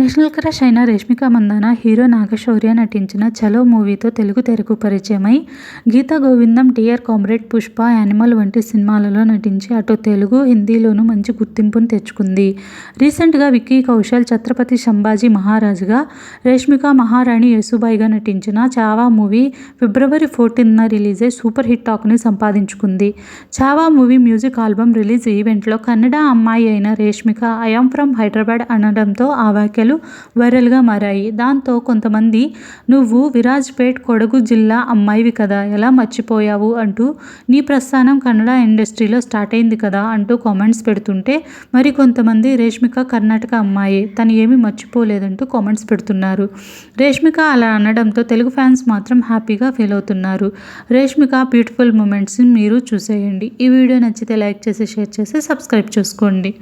National crush అయిన Reshmika Mandanna hero Naga Shaurya నటించిన చలో మూవీతో తెలుగు తెరకు పరిచయమై Geetha Govindam dear comrade Pushpa Animal వంటి సినిమాలలో నటించి అటు తెలుగు హిందీలోనూ మంచి గుర్తింపును తెచ్చుకుంది. రీసెంట్గా విక్కీ కౌశల్ ఛత్రపతి సంభాజీ మహారాజుగా రేష్మిక మహారాణి యేసుబాయిగా నటించిన చావా మూవీ ఫిబ్రవరి ఫోర్టీన్న రిలీజ్ అయి సూపర్ హిట్ టాక్ని సంపాదించుకుంది. Chhaava movie music album release ఈవెంట్లో కన్నడ అమ్మాయి అయిన రేష్మిక ఐఎమ్ ఫ్రమ్ హైదరాబాద్ అనడంతో ఆ వ్యాఖ్యలు వైరల్గా మారాయి. దాంతో కొంతమంది నువ్వు విరాజ్పేట్ కొడగు జిల్లా అమ్మాయివి కదా ఎలా మర్చిపోయావు? అంటూ నీ ప్రస్థానం కన్నడ ఇండస్ట్రీలో స్టార్ట్ అయింది కదా అంటూ కామెంట్స్ పెడుతుంటే మరి కొంతమంది రేష్మిక కర్ణాటక అమ్మాయి తను ఏమీ మర్చిపోలేదంటూ కామెంట్స్ పెడుతున్నారు. రేష్మిక అలా అనడంతో తెలుగు ఫ్యాన్స్ మాత్రం హ్యాపీగా ఫీల్ అవుతున్నారు. రేష్మిక బ్యూటిఫుల్ మూమెంట్స్ని మీరు చూసేయండి. ఈ వీడియో నచ్చితే లైక్ చేసి షేర్ చేసి సబ్స్క్రైబ్ చేసుకోండి.